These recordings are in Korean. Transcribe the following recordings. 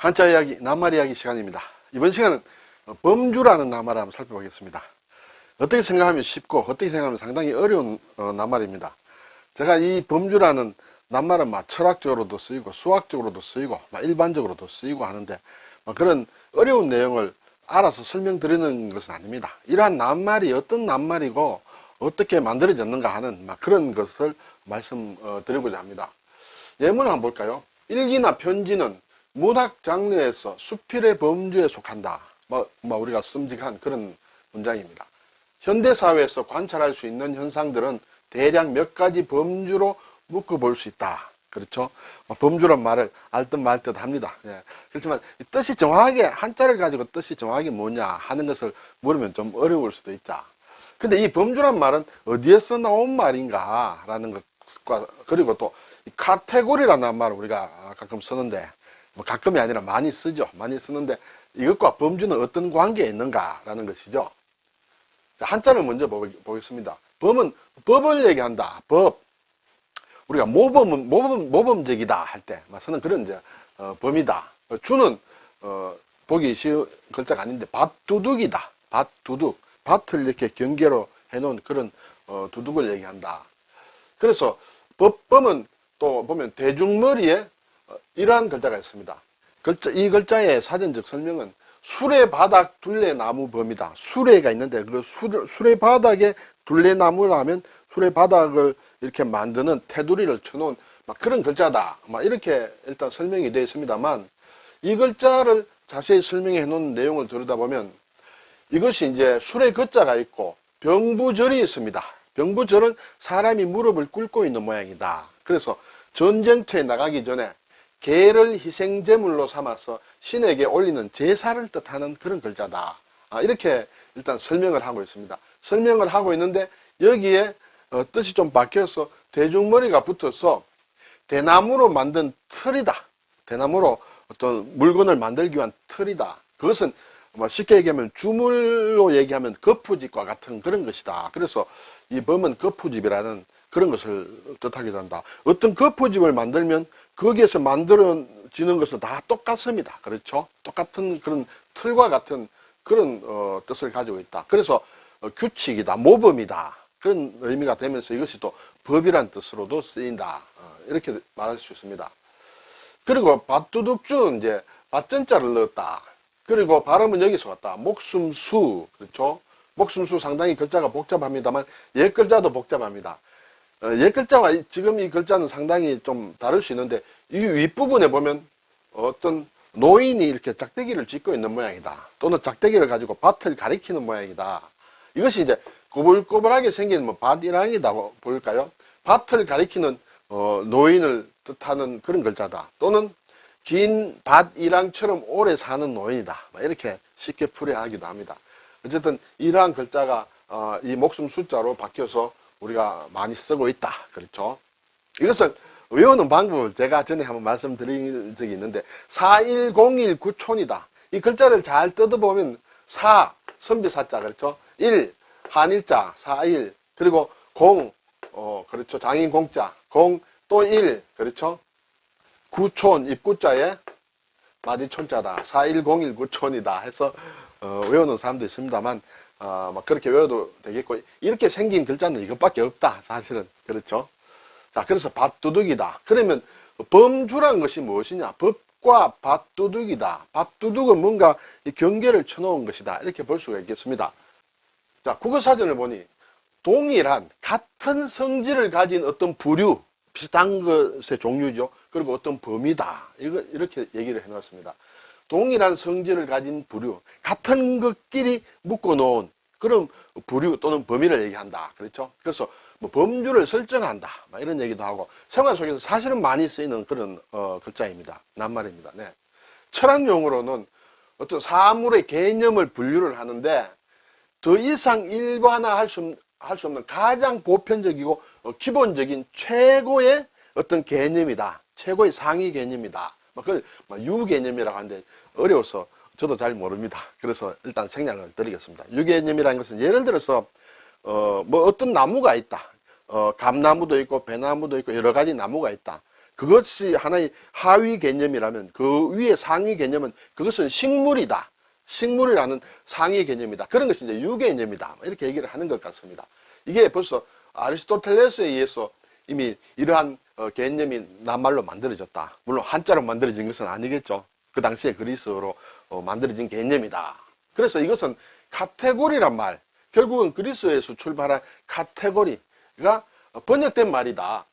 한자 이야기, 낱말 이야기 시간입니다. 이번 시간은 어, 범주라는 낱말을 한번 살펴보겠습니다. 어떻게 생각하면 쉽고 어떻게 생각하면 상당히 어려운 어, 낱말입니다. 제가 이 범주라는 낱말은 막 철학적으로도 쓰이고 수학적으로도 쓰이고 막 일반적으로도 쓰이고 하는데 막 그런 어려운 내용을 알아서 설명드리는 것은 아닙니다. 이러한 낱말이 어떤 낱말이고 어떻게 만들어졌는가 하는 막 그런 것을 말씀드리고자 합니다. 예문을 한번 볼까요? 일기나 편지는 문학 장르에서 수필의 범주에 속한다. 뭐, 뭐 우리가 씀직한 그런 문장입니다. 현대 사회에서 관찰할 수 있는 현상들은 대략 몇 가지 범주로 묶어볼 수 있다. 그렇죠? 뭐 범주란 말을 알듯 말듯 합니다. 예. 그렇지만 이 뜻이 정확하게 한자를 가지고 뜻이 정확하게 뭐냐 하는 것을 물으면 좀 어려울 수도 있다. 근데 이 범주란 말은 어디에서 나온 말인가 라는 것과 그리고 또이 카테고리라는 말을 우리가 가끔 쓰는데 뭐 가끔이 아니라 많이 쓰죠. 많이 쓰는데 이것과 범주는 어떤 관계에 있는가라는 것이죠. 자, 한자를 먼저 보- 보겠습니다. 범은 법을 얘기한다. 법. 우리가 모범은 모범 모범적이다 할 때 쓰는 그런 이제 어, 범이다. 어, 주는 어, 보기 쉬운 글자가 아닌데 밭두둑이다. 밭두둑. 밭을 이렇게 경계로 해놓은 그런 어, 두둑을 얘기한다. 그래서 법범은 또 보면 대중머리에 어, 이러한 글자가 있습니다. 글자, 이 글자의 사전적 설명은 수레 바닥 둘레나무 범이다. 수레가 있는데 그 수, 수레 바닥에 둘레나무라면 수레 바닥을 이렇게 만드는 테두리를 쳐놓은 막 그런 글자다. 막 이렇게 일단 설명이 되어 있습니다만 이 글자를 자세히 설명해 놓은 내용을 들여다보면 이것이 이제 수레 글자가 있고 병부절이 있습니다. 병부절은 사람이 무릎을 꿇고 있는 모양이다. 그래서 전쟁터에 나가기 전에 개를 희생제물로 삼아서 신에게 올리는 제사를 뜻하는 그런 글자다. 아, 이렇게 일단 설명을 하고 있습니다. 설명을 하고 있는데 여기에 어, 뜻이 좀 바뀌어서 대중머리가 붙어서 대나무로 만든 틀이다. 대나무로 어떤 물건을 만들기 위한 틀이다. 그것은 뭐 쉽게 얘기하면 주물로 얘기하면 거푸집과 같은 그런 것이다. 그래서 이 범은 거푸집이라는 그런 것을 뜻하기도 한다. 어떤 거푸집을 만들면 거기에서 만들어지는 것은 다 똑같습니다. 그렇죠? 똑같은 그런 틀과 같은 그런 어, 뜻을 가지고 있다. 그래서 어, 규칙이다, 모범이다. 그런 의미가 되면서 이것이 또 법이란 뜻으로도 쓰인다. 어, 이렇게 말할 수 있습니다. 그리고 밭두둑주는 이제 밭전자를 넣었다. 그리고 발음은 여기서 왔다. 목숨수, 그렇죠? 목숨수 상당히 글자가 복잡합니다만 옛 글자도 복잡합니다. 어, 옛 글자와 이- 지금 이 글자는 상당히 좀 다를 수 있는데 이 윗부분에 보면 어떤 노인이 이렇게 짝대기를 짓고 있는 모양이다. 또는 짝대기를 가지고 밭을 가리키는 모양이다. 이것이 이제 꼬불꼬불하게 생긴 뭐 밭이랑이라고 볼까요? 밭을 가리키는 어, 노인을 뜻하는 그런 글자다. 또는 긴 밭이랑처럼 오래 사는 노인이다. 막 이렇게 쉽게 풀이하기도 합니다. 어쨌든 이러한 글자가 어, 이 목숨 숫자로 바뀌어서 우리가 많이 쓰고 있다. 그렇죠? 이것을 외우는 방법을 제가 전에 한번 말씀드린 적이 있는데 41019촌이다. 이 글자를 잘 뜯어보면 4, 선비사자 그렇죠? 1, 한일자 41 그리고 0, 어, 그렇죠. 장인 공자 0, 또 1, 그렇죠? 구촌, 입구자에 마디촌자다. 41019촌이다 해서 어, 외우는 사람도 있습니다만 어, 막 그렇게 외워도 되겠고 이렇게 생긴 글자는 이것밖에 없다. 사실은 그렇죠. 자, 그래서 밭두둑이다. 그러면 범주란 것이 무엇이냐? 법과 밭두둑이다. 밭두둑은 뭔가 이 경계를 쳐놓은 것이다. 이렇게 볼 수가 있겠습니다. 자, 국어사전을 보니 동일한 같은 성질을 가진 어떤 부류, 비슷한 것의 종류죠. 그리고 어떤 범위다. 이거, 이렇게 얘기를 해놨습니다. 동일한 성질을 가진 부류, 같은 것끼리 묶어 놓은 그런 부류 또는 범위를 얘기한다. 그렇죠? 그래서 뭐 범주를 설정한다. 막 이런 얘기도 하고 생활 속에서 사실은 많이 쓰이는 그런 어, 글자입니다. 낱말입니다. 네. 철학 용어로는 어떤 사물의 개념을 분류를 하는데 더 이상 일반화할 수, 할 수 없는 가장 보편적이고 어, 기본적인 최고의 어떤 개념이다. 최고의 상위 개념이다. 뭐 그걸 뭐 유개념이라고 하는데 어려워서 저도 잘 모릅니다. 그래서 일단 생략을 드리겠습니다. 유개념이라는 것은 예를 들어서 어, 뭐 어떤 나무가 있다. 어, 감나무도 있고 배나무도 있고 여러 가지 나무가 있다. 그것이 하나의 하위 개념이라면 그 위에 상위 개념은 그것은 식물이다. 식물이라는 상위 개념이다. 그런 것이 이제 유개념이다. 이렇게 얘기를 하는 것 같습니다. 이게 벌써 아리스토텔레스에 의해서 이미 이러한 어, 개념이 낱말로 만들어졌다. 물론 한자로 만들어진 것은 아니겠죠. 그 당시에 그리스어로 어, 만들어진 개념이다. 그래서 이것은 카테고리란 말, 결국은 그리스어에서 출발한 카테고리가 번역된 말이다.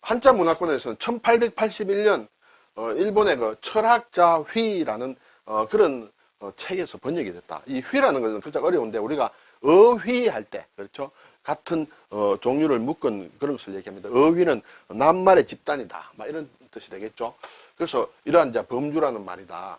한자 문화권에서는 1881년 어, 일본의 그 철학자 휘라는 어, 그런 어, 책에서 번역이 됐다. 이 휘라는 것은 글자가 어려운데 우리가 어휘할 때 그렇죠. 같은 어, 종류를 묶은 그런 것을 얘기합니다. 어휘는 낱말의 집단이다. 막 이런 뜻이 되겠죠. 그래서 이러한 이제 범주라는 말이다.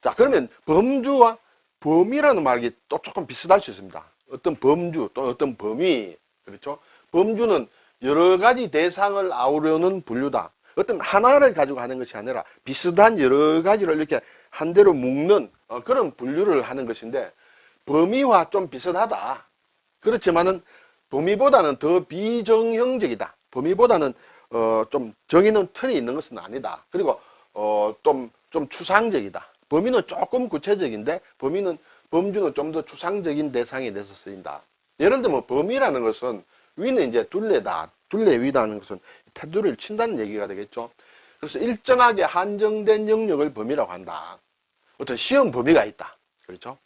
자 그러면 범주와 범위라는 말이 또 조금 비슷할 수 있습니다. 어떤 범주 또 어떤 범위 그렇죠. 범주는 여러 가지 대상을 아우르는 분류다. 어떤 하나를 가지고 하는 것이 아니라 비슷한 여러 가지를 이렇게 한 대로 묶는 어, 그런 분류를 하는 것인데 범위와 좀 비슷하다. 그렇지만은 범위보다는 더 비정형적이다. 범위보다는 어, 좀 정해놓은 틀이 있는 것은 아니다. 그리고 어, 좀, 좀 추상적이다. 범위는 조금 구체적인데 범위는 범주는 좀 더 추상적인 대상이 돼서 쓰인다. 예를 들면 범위라는 것은 위는 이제 둘레다. 둘레 위다는 것은 테두리를 친다는 얘기가 되겠죠. 그래서 일정하게 한정된 영역을 범위라고 한다. 어떤 시험 범위가 있다. 그렇죠?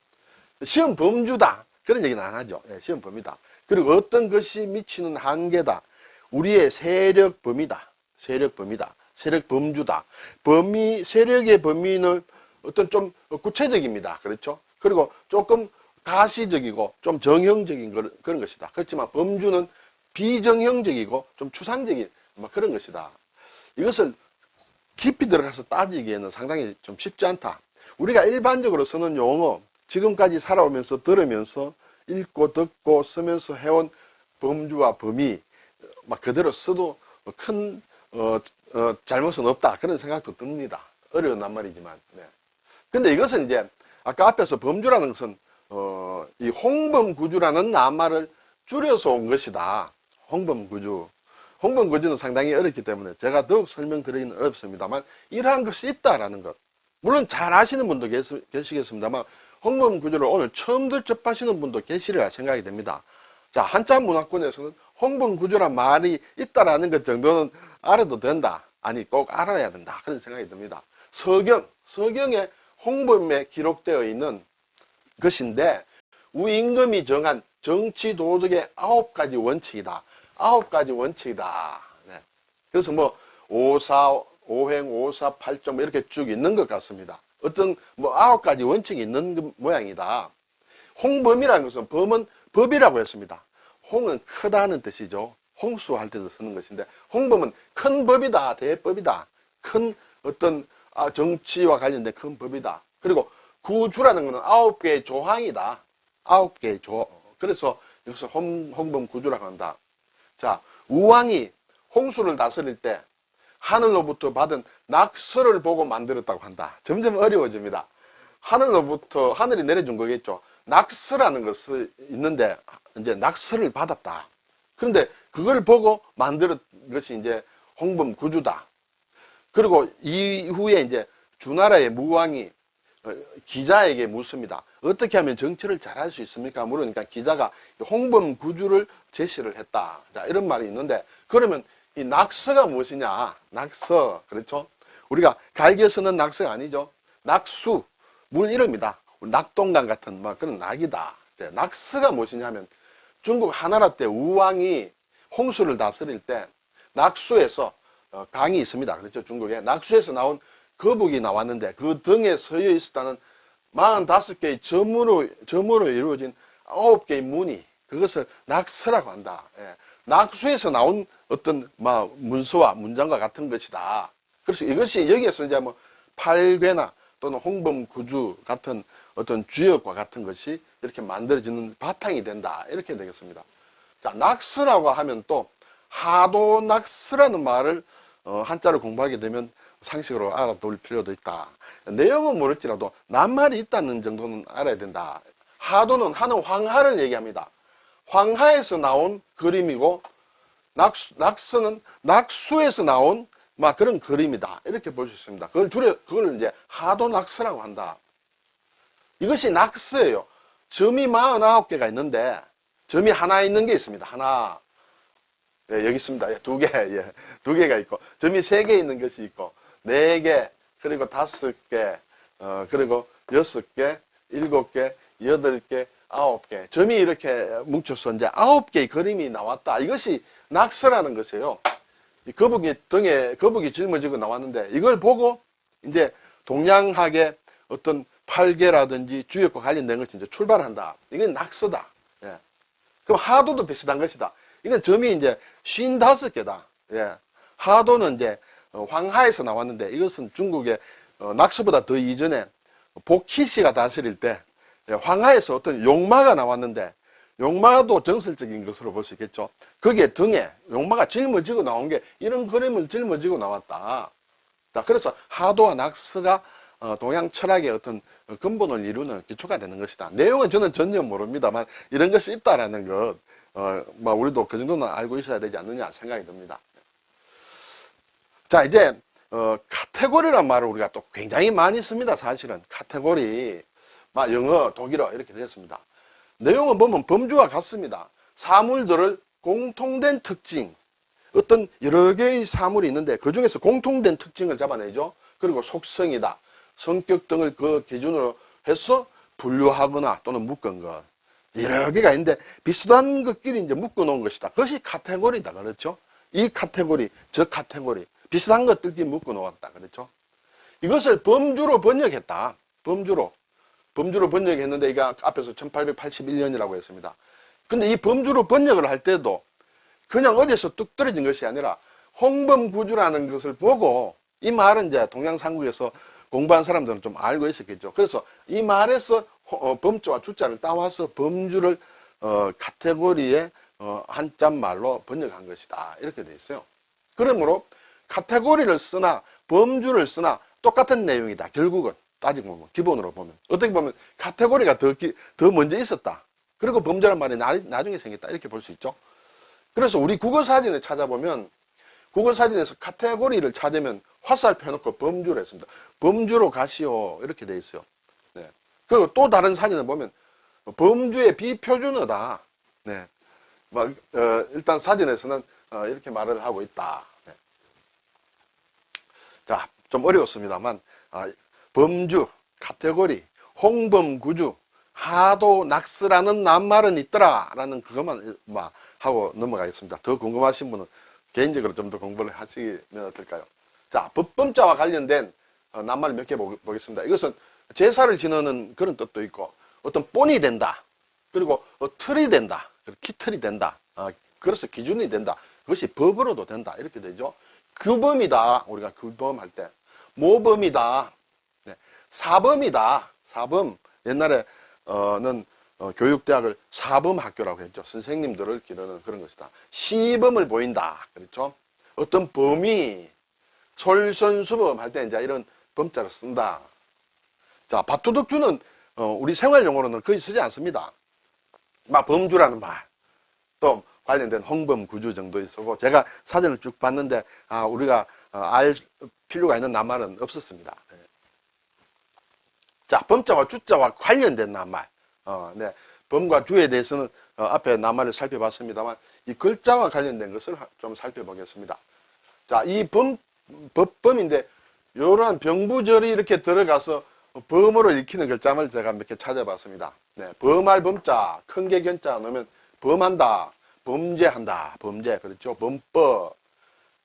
시험 범주다. 그런 얘기는 안 하죠. 예, 시험 범위다. 그리고 어떤 것이 미치는 한계다. 우리의 세력 범위다. 세력 범위다. 세력 범주다. 범위, 세력의 범위는 어떤 좀 구체적입니다. 그렇죠? 그리고 조금 가시적이고 좀 정형적인 그런, 그런 것이다. 그렇지만 범주는 비정형적이고 좀 추상적인 뭐 그런 것이다. 이것을 깊이 들어가서 따지기에는 상당히 좀 쉽지 않다. 우리가 일반적으로 쓰는 용어, 지금까지 살아오면서 들으면서 읽고 듣고 쓰면서 해온 범주와 범위, 막 그대로 써도 큰, 어, 어, 잘못은 없다. 그런 생각도 듭니다. 어려운 낱말이지만. 네. 근데 이것은 이제 아까 앞에서 범주라는 것은 어, 이 홍범구주라는 낱말을 줄여서 온 것이다. 홍범구주. 홍범구주는 상당히 어렵기 때문에 제가 더욱 설명드리기는 어렵습니다만 이러한 것이 있다라는 것. 물론 잘 아시는 분도 계시, 계시겠습니다만 홍범구주를 오늘 처음 접하시는 분도 계시리라 생각이 됩니다. 자, 한자 문화권에서는 홍범구주란 말이 있다라는 것 정도는 알아도 된다. 아니, 꼭 알아야 된다. 그런 생각이 듭니다. 서경, 서경에 홍범에 기록되어 있는 것인데, 우임금이 정한 정치 도덕의 아홉 가지 원칙이다. 아홉 가지 원칙이다. 네. 그래서 뭐, 오사, 오행, 오사, 팔점 뭐 이렇게 쭉 있는 것 같습니다. 어떤 뭐 아홉 가지 원칙이 있는 그 모양이다. 홍범이라는 것은 범은 법이라고 했습니다. 홍은 크다는 뜻이죠. 홍수할 때도 쓰는 것인데 홍범은 큰 법이다, 대법이다. 큰 어떤 아, 정치와 관련된 큰 법이다. 그리고 구주라는 것은 아홉 개의 조항이다. 아홉 개의 조. 그래서 홍, 홍범 구주라고 한다. 자, 우왕이 홍수를 다스릴 때 하늘로부터 받은 낙서를 보고 만들었다고 한다. 점점 어려워집니다. 하늘로부터 하늘이 내려준 거겠죠. 낙서라는 것이 있는데 이제 낙서를 받았다. 그런데 그걸 보고 만들었 것이 이제 홍범 구주다. 그리고 이후에 이제 주나라의 무왕이 어, 기자에게 묻습니다. 어떻게 하면 정치를 잘할 수 있습니까? 물으니까 기자가 홍범 구주를 제시를 했다. 자, 이런 말이 있는데 그러면 이 낙서가 무엇이냐? 낙서. 그렇죠? 우리가 갈겨 쓰는 낙서가 아니죠. 낙수. 물 이름이다. 낙동강 같은 막 그런 낙이다. 낙서가 무엇이냐 하면 중국 하나라 때 우왕이 홍수를 다스릴 때 낙수에서 어, 강이 있습니다. 그렇죠? 중국에. 낙수에서 나온 거북이 나왔는데 그 등에 서여 있었다는 45개의 점으로, 점으로 이루어진 9개의 문이 그것을 낙서라고 한다. 예. 낙수에서 나온 어떤 막 문서와 문장과 같은 것이다. 그래서 이것이 여기에서 이제 뭐 팔괴나 또는 홍범구주 같은 어떤 주역과 같은 것이 이렇게 만들어지는 바탕이 된다. 이렇게 되겠습니다. 자, 낙서라고 하면 또 하도 낙서라는 말을 어, 한자를 공부하게 되면 상식으로 알아둘 필요도 있다. 내용은 모를지라도 낱말이 있다는 정도는 알아야 된다. 하도는 하는 황하를 얘기합니다. 황하에서 나온 그림이고 낙수, 낙서는 낙수에서 나온 막 그런 그림이다. 이렇게 볼 수 있습니다. 그걸 줄여, 그걸 이제 하도 낙서라고 한다. 이것이 낙서예요. 점이 49개가 있는데, 점이 하나 있는 게 있습니다. 하나. 예, 여기 있습니다. 예, 두 개, 예, 두 개가 있고, 점이 세 개 있는 것이 있고, 네 개, 그리고 다섯 개, 어, 그리고 여섯 개, 일곱 개, 여덟 개, 아홉 개. 점이 이렇게 뭉쳐서 이제 아홉 개의 그림이 나왔다. 이것이 낙서라는 것이에요. 이 거북이 등에 거북이 짊어지고 나왔는데 이걸 보고 이제 동양학의 어떤 팔계라든지 주역과 관련된 것이 이제 출발한다. 이건 낙서다. 예. 그럼 하도도 비슷한 것이다. 이건 점이 이제 55개다. 예. 하도는 이제 어, 황하에서 나왔는데 이것은 중국의 어, 낙서보다 더 이전에 복희씨가 다스릴 때 예, 황하에서 어떤 용마가 나왔는데 용마도 정설적인 것으로 볼 수 있겠죠. 거기에 등에 용마가 짊어지고 나온 게 이런 그림을 짊어지고 나왔다. 자, 그래서 하도와 낙서가 어, 동양 철학의 어떤 근본을 이루는 기초가 되는 것이다. 내용은 저는 전혀 모릅니다만 이런 것이 있다라는 것, 어, 뭐 우리도 그 정도는 알고 있어야 되지 않느냐 생각이 듭니다. 자, 이제 어, 카테고리란 말을 우리가 또 굉장히 많이 씁니다. 사실은 카테고리, 막 영어, 독일어 이렇게 되었습니다. 내용을 보면 범주와 같습니다. 사물들을 공통된 특징, 어떤 여러 개의 사물이 있는데 그 중에서 공통된 특징을 잡아내죠. 그리고 속성이다, 성격 등을 그 기준으로 해서 분류하거나 또는 묶은 것. 여러 개가 있는데 비슷한 것끼리 이제 묶어 놓은 것이다. 그것이 카테고리다. 그렇죠? 이 카테고리, 저 카테고리. 비슷한 것들끼리 묶어 놓았다. 그렇죠? 이것을 범주로 번역했다. 범주로. 범주로 번역했는데 이거 앞에서 1881년이라고 했습니다. 근데 이 범주로 번역을 할 때도 그냥 어디서 뚝 떨어진 것이 아니라 홍범구주라는 것을 보고 이 말은 이제 동양상국에서 공부한 사람들은 좀 알고 있었겠죠. 그래서 이 말에서 어, 범주와 주자를 따와서 범주를 어, 카테고리에 어, 한자 말로 번역한 것이다. 이렇게 돼 있어요. 그러므로 카테고리를 쓰나 범주를 쓰나 똑같은 내용이다. 결국은 따지고 보면 기본으로 보면 어떻게 보면 카테고리가 더, 기- 더 먼저 있었다. 그리고 범주란 말이 나, 나중에 생겼다. 이렇게 볼 수 있죠. 그래서 우리 국어 사진을 찾아보면 국어 사진에서 카테고리를 찾으면 화살표 해놓고 범주로 했습니다. 범주로 가시오 이렇게 돼 있어요. 네. 그리고 또 다른 사진을 보면 범주의 비표준어다. 네. 막, 어, 일단 사진에서는 어, 이렇게 말을 하고 있다. 네. 자, 좀 어려웠습니다만 아, 범주, 카테고리, 홍범구주, 하도 낙스라는 낱말은 있더라 라는 그것만 막 하고 넘어가겠습니다. 더 궁금하신 분은 개인적으로 좀 더 공부를 하시면 어떨까요? 자, 법범자와 관련된 어, 낱말 몇 개 보겠습니다. 이것은 제사를 지내는 그런 뜻도 있고 어떤 본이 된다. 그리고 어, 틀이 된다. 키틀이 된다. 어, 그래서 기준이 된다. 그것이 법으로도 된다. 이렇게 되죠. 규범이다. 우리가 규범할 때. 모범이다. 네. 사범이다. 사범. 옛날에 어는 어, 교육대학을 사범학교라고 했죠. 선생님들을 기르는 그런 것이다. 시범을 보인다. 그렇죠? 어떤 범위, 솔선수범 할 때 이제 이런 범자를 쓴다. 자, 밥도둑주는 어, 우리 생활 용어로는 거의 쓰지 않습니다. 막 범주라는 말, 또 관련된 홍범 구주 정도 쓰고 제가 사진을 쭉 봤는데 아, 우리가 어, 알 필요가 있는 낱말은 없었습니다. 네. 자, 범자와 주자와 관련된 낱말. 어, 네. 범과 주에 대해서는 어, 앞에 낱말을 살펴봤습니다.만 이 글자와 관련된 것을 하- 좀 살펴보겠습니다. 자, 이 범, 법범인데 이러한 병부절이 이렇게 들어가서 범으로 읽히는 글자를 제가 몇 개 찾아봤습니다. 네, 범할 범자, 큰 게 견자 넣으면 범한다, 범죄한다, 범죄, 그렇죠? 범법.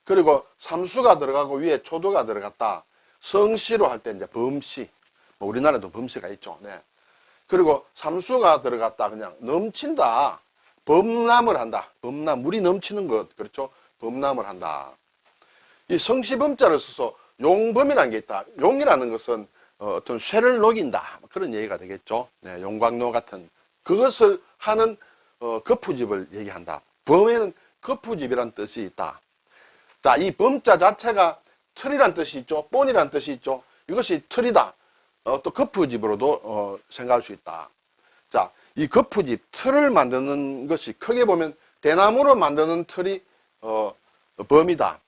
그리고 삼수가 들어가고 위에 초도가 들어갔다. 성시로 할 때 이제 범시. 뭐 우리나라도 범시가 있죠. 네. 그리고 삼수가 들어갔다. 그냥 넘친다. 범람을 한다. 범람, 물이 넘치는 것. 그렇죠? 범람을 한다. 이 성시범자를 써서 용범이라는 게 있다. 용이라는 것은 어, 떤 쇠를 녹인다. 그런 얘기가 되겠죠. 네, 용광로 같은 그것을 하는 어, 거푸집을 얘기한다. 범에는 거푸집이란 뜻이 있다. 자, 이 범자 자체가 틀이란 뜻이 있죠. 본이란 뜻이 있죠. 이것이 틀이다. 어, 또 거푸집으로도 어, 생각할 수 있다. 자, 이 거푸집, 틀을 만드는 것이 크게 보면 대나무로 만드는 틀이 어, 범이다.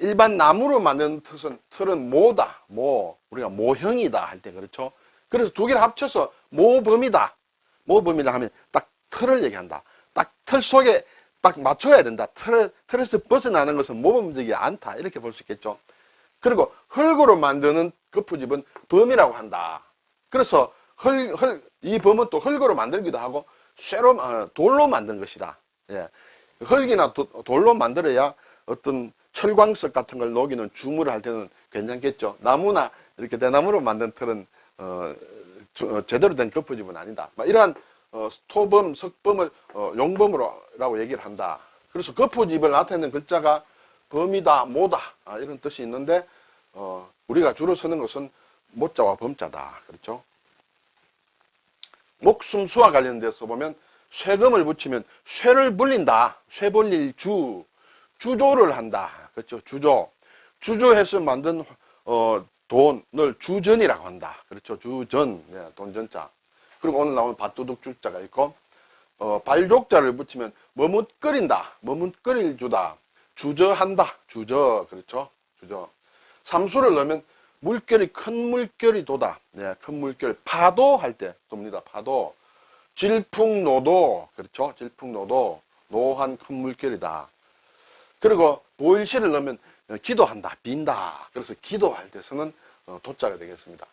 일반 나무로 만든 틀은, 틀은 모다. 모. 우리가 모형이다 할 때 그렇죠. 그래서 두 개를 합쳐서 모범이다. 모범이라 하면 딱 틀을 얘기한다. 딱 틀 속에 딱 맞춰야 된다. 틀, 틀에서 벗어나는 것은 모범적이 않다. 이렇게 볼 수 있겠죠. 그리고 흙으로 만드는 거푸집은 범이라고 한다. 그래서 흙, 흙, 이 범은 또 흙으로 만들기도 하고 쇠로, 어, 돌로 만든 것이다. 예. 흙이나 도- 돌로 만들어야 어떤 철광석 같은 걸 녹이는 주물을 할 때는 괜찮겠죠. 나무나 이렇게 대나무로 만든 틀은 어, 주- 어, 제대로 된 거푸집은 아니다. 막 이러한 어, 토범, 석범을 어, 용범으로라고 얘기를 한다. 그래서 거푸집을 나타내는 글자가 범이다, 모다 아, 이런 뜻이 있는데 어, 우리가 주로 쓰는 것은 모자와 범자다. 그렇죠? 목숨수와 관련돼서 보면 쇠금을 붙이면 쇠를 불린다. 쇠 불릴 주, 주조를 한다. 그렇죠? 주조. 주조해서 만든 어, 돈을 주전이라고 한다. 그렇죠? 주전, 네, 돈전자. 그리고 오늘 나온 밭두둑 주자가 있고 어, 발족자를 붙이면 머뭇거린다. 머뭇거릴 주다. 주저한다. 주저. 그렇죠? 주저. 삼수를 넣으면 물결이 큰 물결이 도다. 네, 큰 물결. 파도 할 때 돕니다. 파도. 질풍노도. 그렇죠? 질풍노도. 노한 큰 물결이다. 그리고 보일시를 넣으면 어, 기도한다. 빈다. 그래서 기도할 때 쓰는 어, 도자가 되겠습니다.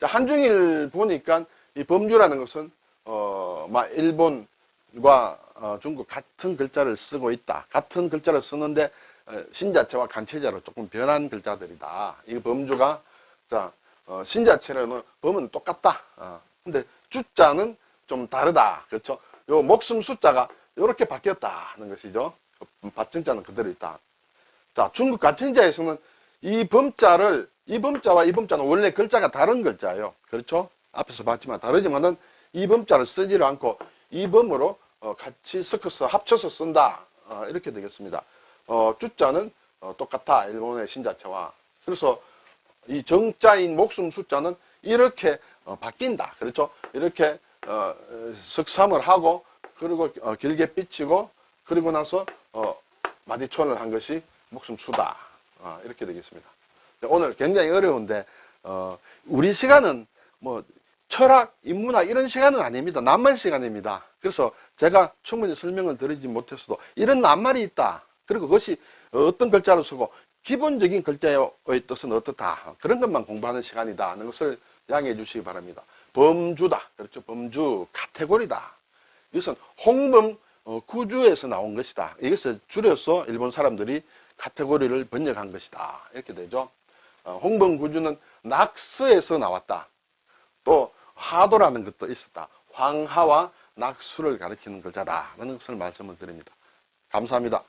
자, 한중일 보니까 이 범주라는 것은 어, 막 일본과 어, 중국 같은 글자를 쓰고 있다. 같은 글자를 쓰는데 어, 신자체와 간체자로 조금 변한 글자들이다. 이 범주가 자 어, 신자체로는 범은 똑같다. 어, 근데 주자는 좀 다르다. 그렇죠? 요 목숨 숫자가 이렇게 바뀌었다 하는 것이죠. 받침자는 그대로 있다. 자 중국 간체자에서는 이 범자를 이 범자와 이 범자는 원래 글자가 다른 글자예요. 그렇죠? 앞에서 봤지만 다르지만은 이 범자를 쓰지를 않고 이 범으로 어, 같이 섞어서 합쳐서 쓴다. 어, 이렇게 되겠습니다. 어, 주자는 어, 똑같아. 일본의 신자체와. 그래서 이 정자인 목숨 숫자는 이렇게 어, 바뀐다. 그렇죠? 이렇게 어, 어, 석삼을 하고 그리고 어, 길게 삐치고 그리고 나서 어, 마디촌을 한 것이 목숨 수다. 어, 이렇게 되겠습니다. 오늘 굉장히 어려운데 어, 우리 시간은 뭐 철학, 인문학 이런 시간은 아닙니다. 낱말 시간입니다. 그래서 제가 충분히 설명을 드리지 못했어도 이런 낱말이 있다. 그리고 그것이 어떤 글자로 쓰고 기본적인 글자의 뜻은 어떻다. 그런 것만 공부하는 시간이다 하는 것을 양해해 주시기 바랍니다. 범주다. 그렇죠. 범주, 카테고리다. 이것은 홍범 어, 구주에서 나온 것이다. 이것을 줄여서 일본 사람들이 카테고리를 번역한 것이다. 이렇게 되죠. 어, 홍범 구주는 낙서에서 나왔다. 또 하도라는 것도 있었다. 황하와 낙수를 가리키는 글자다. 라는 것을 말씀을 드립니다. 감사합니다.